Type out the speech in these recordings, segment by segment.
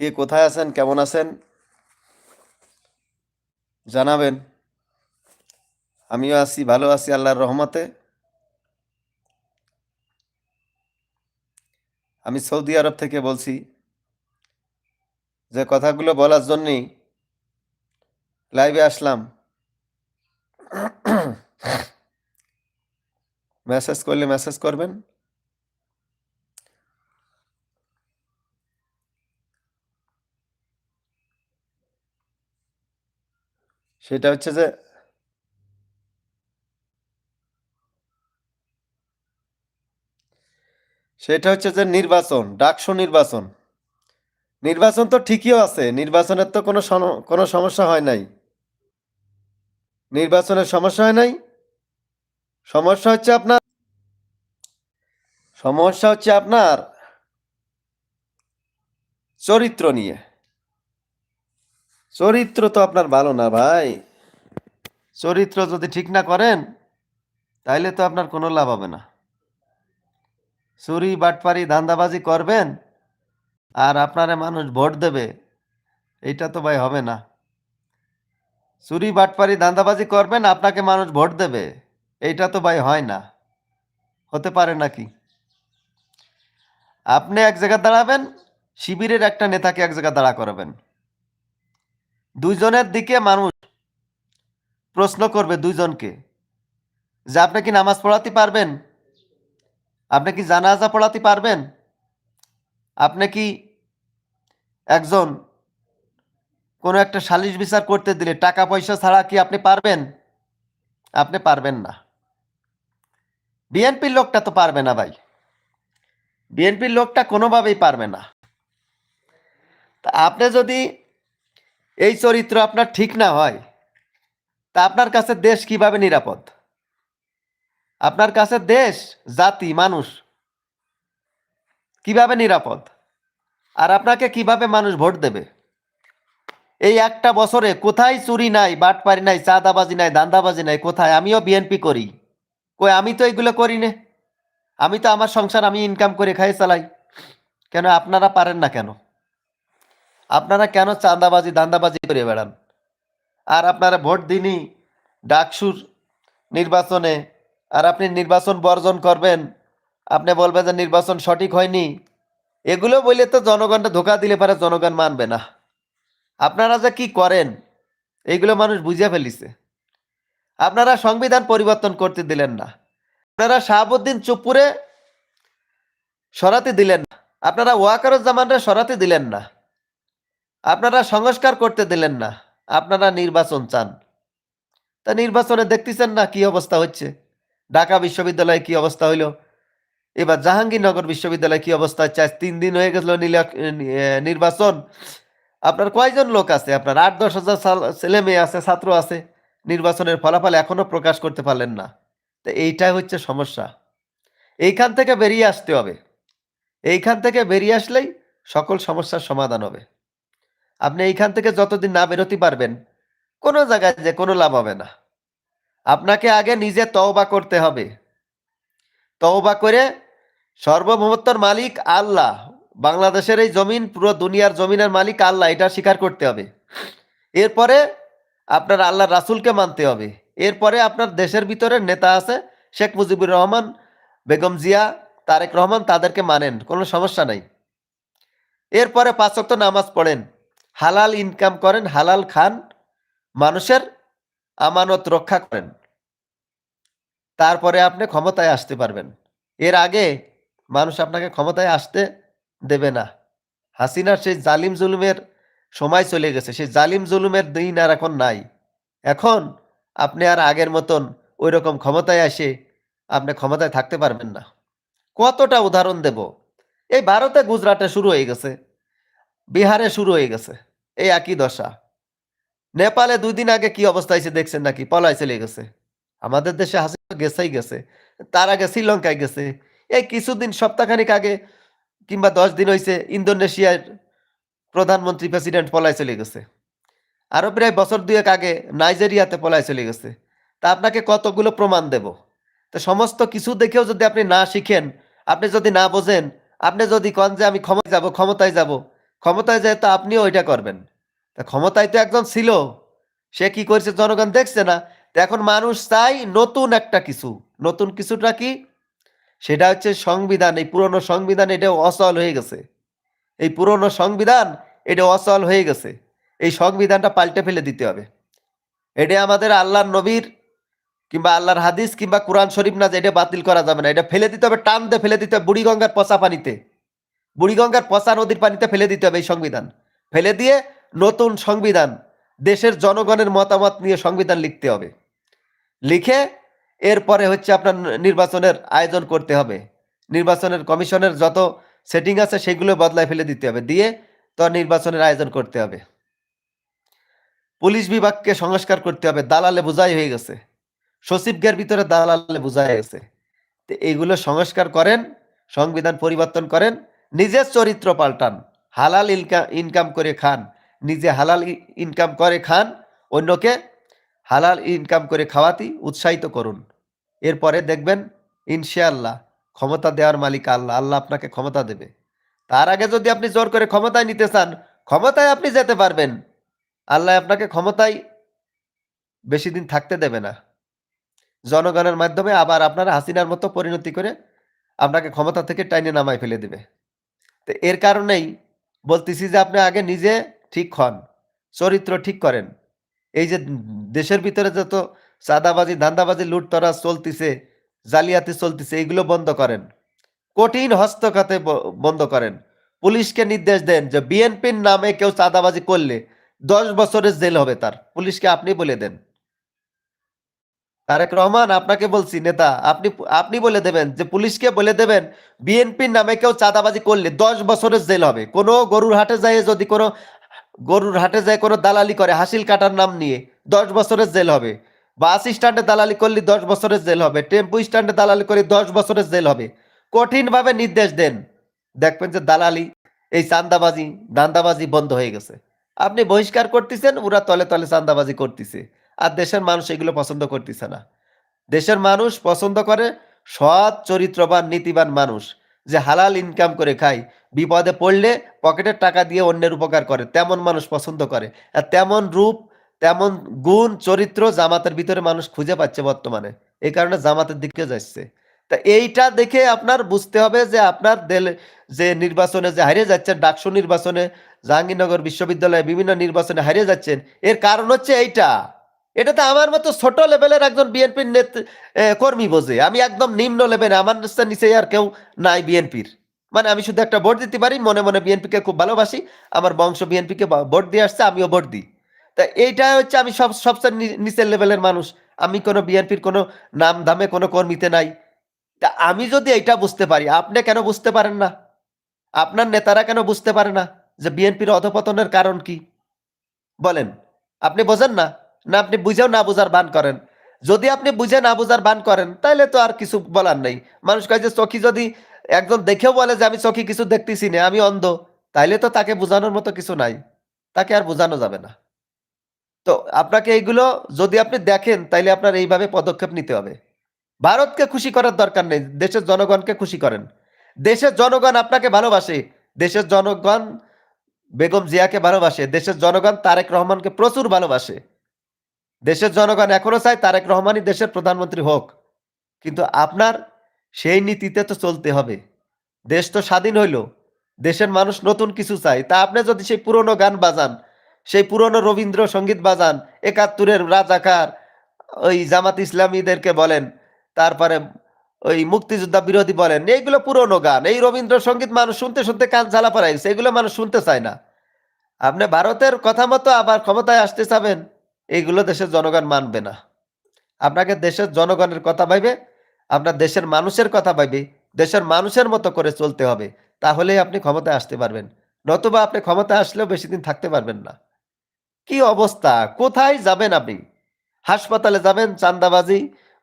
কে কোথায় আছেন, কেমন আছেন? জানাবেন। আমিও আছি, ভালো আছি আল্লাহর রহমতে। আমি সৌদি আরব থেকে বলছি, যে কথাগুলো বলার জন্যই লাইভে আসলাম। মেসেজ করলে মেসেজ করবেন। সেটা হচ্ছে যে সেটা হচ্ছে যে নির্বাচন, ডাকসু নির্বাচন। নির্বাচন তো ঠিকই আছে, নির্বাচনের তো কোনো কোনো সমস্যা হয় নাই। নির্বাচনের সমস্যা হয় নাই? সমস্যা হচ্ছে আপনার, সমস্যা হচ্ছে আপনার চরিত্র নিয়ে। চরিত্র তো আপনার ভালো না ভাই। চরিত্র যদি ঠিক না করেন, তাইলে তো আপনার কোনো লাভ হবে না। চুরি, বাটপারি, ধান্দাবাজি করবেন, আর আপনারে মানুষ ভোট দেবে, এইটা তো ভাই হবে না। চুরি, বাটপারি, ধান্দাবাজি করবেন, আপনাকে মানুষ ভোট দেবে, এইটা তো ভাই হয় না। হতে পারে নাকি? আপনি এক জায়গায় দাঁড়াবেন, শিবিরের একটা নেতাকে এক জায়গায় দাঁড়া করাবেন। দুইজনের দিকে মানুষ প্রশ্ন করবে দুইজনকে যে আপনি কি নামাজ পড়াতে পারবেন? আপনি কি জানাজা পড়াতে পারবেন? আপনি কি একজন কোনো একটা সালিশ বিচার করতে দিলে টাকা পয়সা ছাড়া কি আপনি পারবেন? আপনি পারবেন না। বিএনপির লোকটা তো পারবে না ভাই। বিএনপির লোকটা কোনোভাবেই পারবে না। তা আপনি যদি এই চরিত্র আপনার ঠিক না হয়, তা আপনার কাছে দেশ কীভাবে নিরাপদ? আপনার কাছে দেশ, জাতি, মানুষ কীভাবে নিরাপদ? আর আপনাকে কীভাবে মানুষ ভোট দেবে? এই একটা বছরে কোথায় চুরি নাই, বাটপারি নাই, চাঁদাবাজি নাই দান্দাবাজি নাই, কোথায়? আমিও বিএনপি করি। কই, আমি তো এগুলো করি না। আমি তো আমার সংসার, আমি ইনকাম করে খাই চালাই। কেন আপনারা পারেন না কেন? আপনারা কেন চাঁদাবাজি, দান্দাবাজি করে বেড়ান? আর আপনারা ভোট দিনই ডাকসুর নির্বাচনে, আর আপনি নির্বাচন বর্জন করবেন, আপনি বলবেন যে নির্বাচন সঠিক হয়নি। এগুলো বললে তো জনগণটা ধোকা দিলে পারে জনগণ মানবে না। আপনারা যে কি করেন, এইগুলো মানুষ বুঝে ফেলিছে। আপনারা সংবিধান পরিবর্তন করতে দিলেন না। আপনারা শাহাবুদ্দিন চুপুরে সরাতে দিলেন না। আপনারা ওয়াকারুজ্জামানরা সরাতে দিলেন না। আপনারা সংস্কার করতে দিলেন না, আপনারা নির্বাচন চান। তা নির্বাচনে দেখতেছেন না কি অবস্থা হচ্ছে? ঢাকা বিশ্ববিদ্যালয়ে কি অবস্থা হইল? এবার জাহাঙ্গীরনগর বিশ্ববিদ্যালয়ে কি অবস্থা হচ্ছে? আজ তিন দিন হয়ে গেছিল নির্বাচন। আপনার কয়জন লোক আছে? আপনার আট দশ হাজার ছেলে মেয়ে আছে, ছাত্র আছে। নির্বাচনের ফলাফল এখনও প্রকাশ করতে পারলেন না। তো এইটাই হচ্ছে সমস্যা। এইখান থেকে বেরিয়ে আসতে হবে। এইখান থেকে বেরিয়ে আসলেই সকল সমস্যার সমাধান হবে। আপনি এইখান থেকে যতদিন না বেরোতে পারবেন, কোনো জায়গায় যে কোনো লাভ হবে না। আপনাকে আগে নিজে তওবা করতে হবে। তওবা করে সর্বভৌমত্বর মালিক আল্লাহ। বাংলাদেশের এই জমিন, পুরো দুনিয়ার জমিনের মালিক আল্লাহ, এটা স্বীকার করতে হবে। এরপরে আপনার আল্লাহ রাসূলকে মানতে হবে। এরপরে আপনার দেশের ভিতরে নেতা আছে, শেখ মুজিবুর রহমান, বেগম জিয়া, তারেক রহমান, তাদেরকে মানেন, কোনো সমস্যা নাই। এরপরে পাঁচ ওয়াক্ত নামাজ পড়েন। হালাল ইনকাম করেন, হালাল খান, মানুষের আমানত রক্ষা করেন। তারপরে আপনি ক্ষমতায় আসতে পারবেন। এর আগে মানুষ আপনাকে ক্ষমতায় আসতে দেবে না। হাসিনার সেই জালিম জুলুমের সময় চলে গেছে। সেই জালিম জুলুমের দিন আর এখন নাই। এখন আপনি আর আগের মতন ওই রকম ক্ষমতায় আসে আপনি ক্ষমতায় থাকতে পারবেন না। কতটা উদাহরণ দেব? এই ভারতে গুজরাটে শুরু হয়ে গেছে। বিহারে শুরু হয়ে গেছে। এই একই দশা। নেপালে দুই দিন আগে কি অবস্থা হয়েছে দেখছেন নাকি? পলায় চলে গেছে। আমাদের দেশে হাসিনা গেছেই গেছে। তার আগে শ্রীলঙ্কায় গেছে। এই কিছুদিন, সপ্তাহখানিক আগে কিংবা দশ দিন হয়েছে ইন্দোনেশিয়ার প্রধানমন্ত্রী প্রেসিডেন্ট পলায় চলে গেছে। আরও প্রায় বছর দুয়েক আগে নাইজেরিয়াতে পলায় চলে গেছে। তা আপনাকে কতগুলো প্রমাণ দেব? তো সমস্ত কিছু দেখেও যদি আপনি না শিখেন, আপনি যদি না বোঝেন, আপনি যদি কন যে আমি ক্ষমতায় যাব ক্ষমতায় যাব ক্ষমতায় যেহেতু আপনিও ওইটা করবেন। তা ক্ষমতায় তো একজন ছিল, সে কি করছে জনগণ দেখছে না? তো এখন মানুষ চাই নতুন একটা কিছু। নতুন কিছুটা কি? সেটা হচ্ছে সংবিধান। এই পুরনো সংবিধান এটা অচল হয়ে গেছে। এই পুরনো সংবিধান এটা অচল হয়ে গেছে। এই সংবিধানটা পাল্টে ফেলে দিতে হবে। এটা আমাদের আল্লাহর নবীর কিংবা আল্লাহর হাদিস কিংবা কোরআন শরীফ না যে এটা বাতিল করা যাবে না। এটা ফেলে দিতে হবে, টান দিয়ে ফেলে দিতে হবে, বুড়িগঙ্গার পচা পানিতে। বুড়িগঙ্গার পচা নদীর পানিতে ফেলে দিতে হবে এই সংবিধান। ফেলে দিয়ে নতুন সংবিধান, দেশের জনগণের মতামত নিয়ে সংবিধান লিখতে হবে। লিখে এরপরে হচ্ছে আপনার নির্বাচনের আয়োজন করতে হবে। নির্বাচনের কমিশনের যত সেটিং আছে সেগুলো বদলায় ফেলে দিতে হবে। দিয়ে তো নির্বাচনের আয়োজন করতে হবে। পুলিশ বিভাগকে সংস্কার করতে হবে। দালালে বোঝাই হয়ে গেছে। সচিবদের ভিতরে দালালে বোঝাই গেছে। তো এইগুলো সংস্কার করেন, সংবিধান পরিবর্তন করেন নিজের চরিত্র পাল্টান। হালাল ইনকাম ইনকাম করে খান। নিজে হালাল ইনকাম করে খান, অন্যকে হালাল ইনকাম করে খাওয়াতে উৎসাহিত করুন। এরপরে দেখবেন, ইনশাআল্লাহ, ক্ষমতা দেওয়ার মালিক আল্লাহ। আল্লাহ আপনাকে ক্ষমতা দেবে। তার আগে যদি আপনি জোর করে ক্ষমতায় নিতে চান, ক্ষমতায় আপনি যেতে পারবেন। আল্লাহ আপনাকে ক্ষমতায় বেশি দিন থাকতে দেবে না। জনগণের মাধ্যমে আবার আপনার হাসিনার মতো পরিণতি করে আপনাকে ক্ষমতা থেকে টাইনে নামায় ফেলে দেবে। তো এর কারণেই বলতেছি যে আপনি আগে নিজে ঠিক হন, চরিত্র ঠিক করেন। এই যে দেশের ভিতরে যত চাঁদাবাজি, ধান্দাবাজি লুটতরা চলতিছে, জালিয়াতি চলতিছে, এগুলো বন্ধ করেন। কঠিন ব- বন্ধ করেন। পুলিশকে নির্দেশ দেন যে বিএনপির নামে কেউ চাঁদাবাজি করলে দশ বছরের জেল হবে তার। পুলিশকে আপনি বলে দেন। তারেক রহমান, আপনাকে বলছি, নেতা, আপনি আপনি বলে দেবেন যে পুলিশকে বলে দেবেন, বিএনপির নামে কেউ চাঁদাবাজি করলে দশ বছরের জেল হবে। কোনো গরুর হাটে যায় যদি কোনো, গরুর হাটে যায় কোনো দালালি করে হাসিল কাটার নাম নিয়ে দশ বছরের জেল হবে। বাস স্ট্যান্ডে দালালি করলে দশ বছরের জেল হবে। টেম্পু স্ট্যান্ডে দালালি করে দশ বছরের জেল হবে। কঠিনভাবে নির্দেশ দেন। দেখবেন যে দালালি, এই চান্দাবাজি দান্দাবাজি বন্ধ হয়ে গেছে। আপনি বহিষ্কার করতেছেন, ওরা তলে তলে চান্দাবাজি করতেছে। আর দেশের মানুষ এগুলো পছন্দ করতেছে না। দেশের মানুষ পছন্দ করে সৎ, চরিত্রবান, নীতিবান মানুষ যে হালাল ইনকাম করে খায়, বিপদে পড়লে পকেটের টাকা দিয়ে অন্যের উপকার করে, তেমন মানুষ পছন্দ করে। আর তেমন রূপ, তেমন গুণ, চরিত্র জামাতের ভিতরে মানুষ খুঁজে পাচ্ছে বর্তমানে। এই কারণে জামাতের দিকে যাচ্ছে। তা এইটা দেখে আপনার বুঝতে হবে যে আপনার দেল, যে নির্বাচনে যে হারিয়ে যাচ্ছেন, ডাকসু নির্বাচনে, জাহাঙ্গীরনগর বিশ্ববিদ্যালয়ে বিভিন্ন নির্বাচনে হারিয়ে যাচ্ছেন, এর কারণ হচ্ছে এইটা। এটা তো আমার মতো ছোট লেভেলের একজন বিএনপির কর্মী বোঝে। আমি একদম নিম্ন লেভেলে আমার নিচে- আর কেউ নাই বিএনপির মানে আমি শুধু একটা ভোট দিতে পারি, মনে মনে বিএনপিকে খুব ভালোবাসি, আমার বংশ বিএনপিকে ভোট দিয়ে আসছে, আমিও ভোট দিই। তা এইটা হচ্ছে আমি সব, সবচেয়ে নিচের লেভেলের মানুষ। আমি কোনো বিএনপির কোনো নাম দামে কোনো কর্মীতে নাই। তা আমি যদি এইটা বুঝতে পারি, আপনি কেন বুঝতে পারেন না? আপনার নেতারা কেন বুঝতে পারে না যে বিএনপির অধপতনের কারণ কি? বলেন। আপনি বোঝেন না? না, আপনি বুঝেও না বোঝার বান করেন। যদি আপনি বুঝে না বুঝার বান করেন তাহলে তো আর কিছু বলার নেই। মানুষ কয় যে চোখি যদি একজন দেখেও বলে যে, আমি চোখি কিছু দেখতেছি না, আমি অন্ধ তাইলে তো তাকে বোঝানোর মতো কিছু নাই। তাকে আর বোঝানো যাবে না। তো আপনাকে এইগুলো যদি আপনি দেখেন, তাইলে আপনার এইভাবে পদক্ষেপ নিতে হবে। ভারতকে খুশি করার দরকার নেই, দেশের জনগণকে খুশি করেন। দেশের জনগণ আপনাকে ভালোবাসে, দেশের জনগণ বেগম জিয়াকে ভালোবাসে, দেশের জনগণ তারেক রহমানকে প্রচুর ভালোবাসে। দেশের জনগণ এখনও চায় তারেক রহমানই দেশের প্রধানমন্ত্রী হোক। কিন্তু আপনার সেই নীতিতে তো চলতে হবে। দেশ তো স্বাধীন হইল। দেশের মানুষ নতুন কিছু চায়। তা আপনি যদি সেই পুরনো গান বাজান, সেই পুরনো রবীন্দ্র সংগীত বাজান, একাত্তরের রাজাকার, ওই জামাত ইসলামীদেরকে বলেন, তারপরে ওই মুক্তিযোদ্ধা বিরোধী বলেন, এইগুলো পুরনো গান। এই রবীন্দ্রসঙ্গীত মানুষ শুনতে শুনতে কান ঝালা পড়াইছে এগুলো মানুষ শুনতে চায় না। আপনি ভারতের কথা মতো আবার ক্ষমতায় আসতে চাবেন। এইগুলো দেশের জনগণ মানবে না। আপনাকে দেশের জনগণের কথা ভাইবে, আপনার দেশের মানুষের কথা ভাইবে, দেশের মানুষের মতো করে চলতে হবে, তাহলেই আপনি ক্ষমতায় আসতে পারবেন। নতুবা আপনি ক্ষমতায় আসলেও বেশি দিন থাকতে পারবেন না। কি অবস্থা? কোথায় যাবেন আপনি? হাসপাতালে যাবেন চান্দাবাজি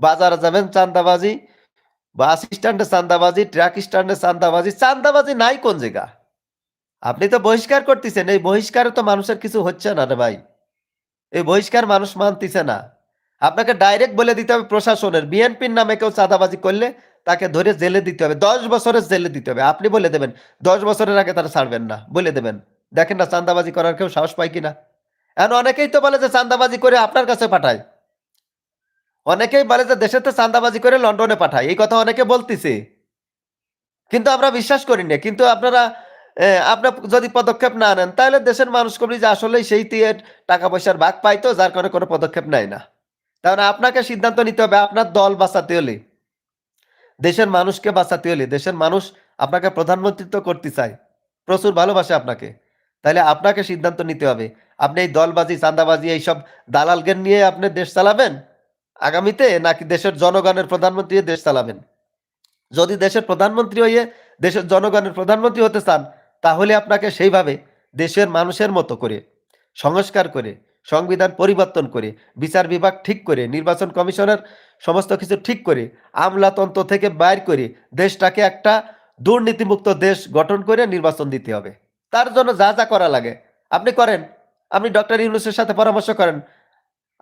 বাজারে যাবেন চান্দাবাজি বাস স্ট্যান্ডে চান্দাবাজি ট্রাক স্ট্যান্ডে চান্দাবাজি চান্দাবাজি নাই কোন জায়গা? আপনি তো বহিষ্কার করতেছেন, এই বহিষ্কারে তো মানুষের কিছু হচ্ছে না রে ভাই। এই বহিষ্কার মানুষ মানতেছে না। আপনাকে ডাইরেক্ট বলে দিতে হবে প্রশাসনের। বিএনপির নামে কেউ চাঁদাবাজি করলে তাকে ধরে জেলে দিতে হবে। দশ বছরের জেলে দিতে হবে। আপনি বলে দেবেন, দশ বছরের আগে তারা ছাড়বেন না। বলে দেবেন, দেখেন না চান্দাবাজি করার কেউ সাহস পায় কিনা। এখন অনেকেই তো বলে যে চান্দাবাজি করে আপনার কাছে পাঠায়। অনেকেই বলে যে দেশেতে চান্দাবাজি করে লন্ডনে পাঠায়। এই কথা অনেকে বলতেছে। কিন্তু আমরা বিশ্বাস করি না। কিন্তু আপনারা আপনার যদি পদক্ষেপ না নেন, তাহলে দেশের মানুষ কবি যে আসলে সেই দিয়ে টাকা পয়সার ভাগ পাইতো যার কারণে কোনো পদক্ষেপ নেয় না। তাহলে আপনাকে সিদ্ধান্ত নিতে হবে, আপনার দল বাঁচাতে হলে। দেশের মানুষকে বাঁচাতে হলে, দেশের মানুষ আপনাকে প্রধানমন্ত্রিত্ব করতে চায়। প্রচুর ভালোবাসে আপনাকে। তাহলে আপনাকে সিদ্ধান্ত নিতে হবে, আপনি এই দলবাজি, চাঁদাবাজি, এইসব দালালগের নিয়ে আপনি দেশ চালাবেন? আগামীতে নাকি দেশের জনগণের প্রধানমন্ত্রী দেশ চালাবেন? যদি দেশের প্রধানমন্ত্রী হয়ে, দেশের জনগণের প্রধানমন্ত্রী হতে চান তাহলে আপনাকে সেইভাবে দেশের মানুষের মতো করে, সংস্কার করে, সংবিধান পরিবর্তন করে, বিচার বিভাগ ঠিক করে, নির্বাচন কমিশনের সমস্ত কিছু ঠিক করে, আমলাতন্ত্র থেকে বাইর করে দেশটাকে একটা দুর্নীতিমুক্ত দেশ গঠন করে নির্বাচন দিতে হবে। তার জন্য যা যা করা লাগে। আপনি করেন। আপনি ডক্টর ইউনুসের সাথে পরামর্শ করেন।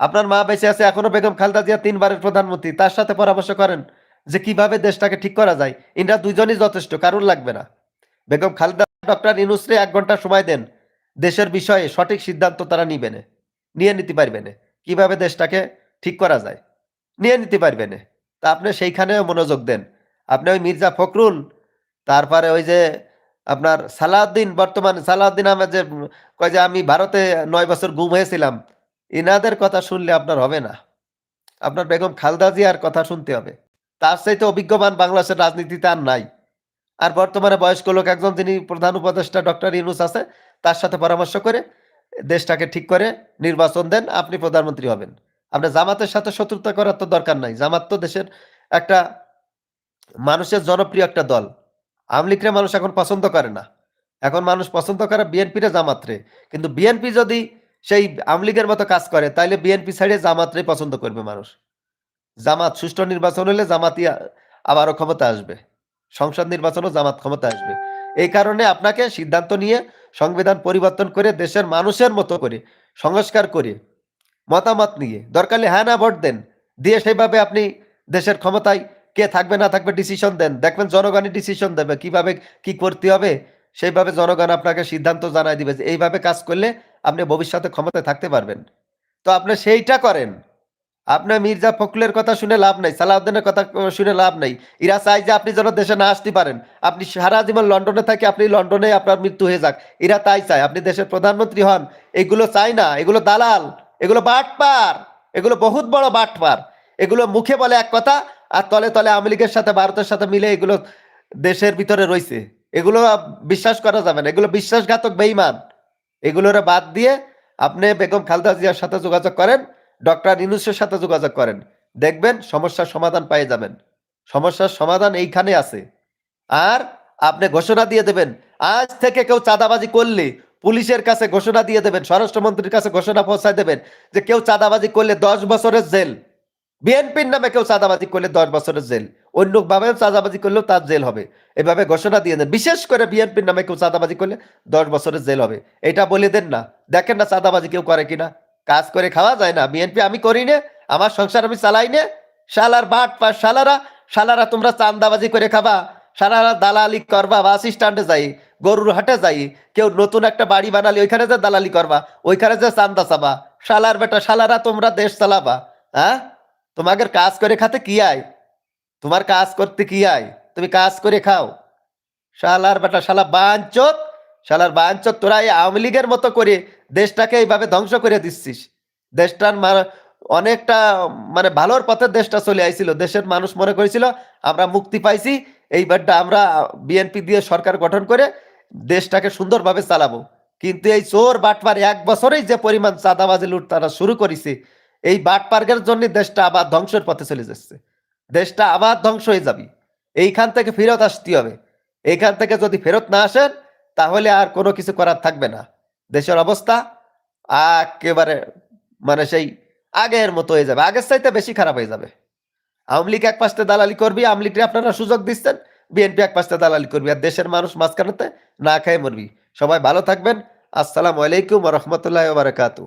আপনার মা বেঁচে আছে এখনও বেগম খালদা জিয়া তিনবারের প্রধানমন্ত্রী, তার সাথে পরামর্শ করেন যে কীভাবে দেশটাকে ঠিক করা যায়। ইনরা দুইজনই যথেষ্ট কারণ লাগবে না। বেগম খালেদা ডক্টর ইনুসরে এক ঘণ্টা সময় দেন। দেশের বিষয়ে সঠিক সিদ্ধান্ত তারা নিবে নিয়ে নিতে পারবে না। কীভাবে দেশটাকে ঠিক করা যায়? নিয়ে নিতে পারবে না। তা আপনি সেইখানেও মনোযোগ দেন। আপনি ওই মির্জা ফখরুল, তারপরে ওই যে আপনার সালাউদ্দিন বর্তমানে সালাউদ্দিন আহমেদ যে কয় যে আমি ভারতে নয় বছর গুম হয়েছিলাম, ইনাদের কথা শুনলে আপনার হবে না। আপনার বেগম খালদা জিয়ার কথা শুনতে হবে। তার চাইতে অভিজ্ঞমান বাংলাদেশের রাজনীতিতে আর নাই। আর বর্তমানে বয়স্ক লোক একজন যিনি প্রধান উপদেষ্টা ডক্টর ইউনুস আছে, তার সাথে পরামর্শ করে দেশটাকে ঠিক করে নির্বাচন দেন, আপনি প্রধানমন্ত্রী হবেন। আপনার জামাতের সাথে শত্রুতা করার তো দরকার নাই। জামাত তো দেশের একটা মানুষের জনপ্রিয় একটা দল। আওয়ামী লীগরে মানুষ এখন পছন্দ করে না। এখন মানুষ পছন্দ করে বিএনপিরে জামাতরে কিন্তু বিএনপি যদি সেই আমলিগের মতো কাজ করে, তাইলে বিএনপি সাইডে জামাতরে পছন্দ করবে মানুষ। জামাত, সুষ্ঠু নির্বাচন হলে জামাতই আ- আবারও ক্ষমতা আসবে। সংসদ নির্বাচনও জামাত ক্ষমতা আসবে। এই কারণে আপনাকে সিদ্ধান্ত নিয়ে সংবিধান পরিবর্তন করে দেশের মানুষের মতো করে, সংস্কার করে মতামত নিয়ে, দরকার হ্যাঁ না ভোট দেন, দিয়ে সেইভাবে আপনি দেশের ক্ষমতায় কে থাকবে না থাকবে ডিসিশন দেন। দেখবেন জনগণই ডিসিশন দেবে, কীভাবে কি করতে হবে, সেইভাবে জনগণ আপনাকে সিদ্ধান্ত জানাই দিবে যে এইভাবে কাজ করলে আপনি ভবিষ্যতে ক্ষমতায় থাকতে পারবেন। তো আপনি সেইটা করেন। আপনার মির্জা ফখরুলের কথা শুনে লাভ নাই, সালাউদ্দিনের কথা শুনে লাভ নাই। এরা চাই যে আপনি যেন দেশে না আসতে পারেন। আপনি সারা জীবন লন্ডনে থাকি, আপনি লন্ডনে আপনার মৃত্যু হয়ে যাক। এরা তাই চায়, আপনি দেশের প্রধানমন্ত্রী হন, এগুলো চাই না, এগুলো দালাল, এগুলো বাটপার, এগুলো বহুত বড় বাটপার। এগুলো মুখে বলে এক কথা, আর তলে তলে আওয়ামী সাথে, ভারতের সাথে মিলে এগুলো দেশের ভিতরে রয়েছে এগুলো বিশ্বাস করা যাবে না, এগুলো বিশ্বাসঘাতক বেইমান এগুলোরে বাদ দিয়ে আপনি বেগম খালদা জিয়ার সাথে যোগাযোগ করেন ডক্টর ইনুসের সাথে যোগাযোগ করেন। দেখবেন সমস্যার সমাধান পেয়ে যাবেন। সমস্যার সমাধান এইখানে আছে। আর আপনি ঘোষণা দিয়ে দেবেন, আজ থেকে কেউ চাঁদাবাজি করলে পুলিশের কাছে ঘোষণা দিয়ে দেবেন, স্বরাষ্ট্রমন্ত্রীর কাছে ঘোষণা পৌঁছায় দেবেন যে কেউ চাঁদাবাজি করলে দশ বছরের জেল। বিএনপির নামে কেউ চাঁদাবাজি করলে দশ বছরের জেল। অন্য ভাবে চাঁদাবাজি করলেও তার জেল হবে। এভাবে ঘোষণা দিয়ে দেন। বিশেষ করে বিএনপির নামে কেউ চাঁদাবাজি করলে দশ বছরের জেল হবে। এটা বলে দেন না। দেখেন না চাঁদাবাজি কেউ করে কিনা। কাজ করে খাওয়া যায় না। বিএনপি আমি করি না, আমার সংসার আমি চালাই না। শালার বাট পা শালারা শালারা তোমরা চান্দাবাজি করে খাবা, শালারা দালালি করবা, বাস স্ট্যান্ডে যাই, গরুর হাটে যাই, কেউ নতুন একটা বাড়ি বানালি ওইখানে যে দালালি করবা, ওইখানে যে চান্দা চাবা। শালার বেটা, শালারা তোমরা দেশ চালাবা হ্যাঁ? তোমাদের কাজ করে খাতে কি আয়? তোমার কাজ করতে কি আয়? তুমি কাজ করে খাও। শালার বেটা, শালা বাঞ্চত শালার বাঞ্চত তোরা এই আওয়ামী লীগের মতো করে দেশটাকে এইভাবে ধ্বংস করে দিচ্ছিস। দেশটার অনেকটা মানে ভালোর পথে দেশটা চলে আইছিল। দেশের মানুষ মনে করেছিল, আমরা মুক্তি পাইছি, এইবারটা আমরা বিএনপি দিয়ে সরকার গঠন করে দেশটাকে সুন্দরভাবে চালাবো। কিন্তু এই চোর বাটপার এক বছরেই যে পরিমাণ চাঁদাবাজি লুট তারা শুরু করেছে, এই বাটপার্গের জন্য দেশটা আবার ধ্বংসের পথে চলে যাচ্ছে। দেশটা আবার ধ্বংস হয়ে যাবে। এইখান থেকে ফেরত আসতে হবে। এইখান থেকে যদি ফেরত না আসেন তাহলে আর কোনো কিছু করার থাকবে না। দেশের অবস্থা একেবারে মানে সেই আগের মতো হয়ে যাবে। আগের চাইতে বেশি খারাপ হয়ে যাবে। আওয়ামী লীগ এক পাশে দালালি করবি, আওয়ামী লীগকে আপনারা সুযোগ দিচ্ছেন, বিএনপি এক পাশে দালালি করবি আর দেশের মানুষ মাঝখানেতে না খেয়ে মরবি। সবাই ভালো থাকবেন। আসসালামু আলাইকুম রহমতুল্লাহ বারকাতু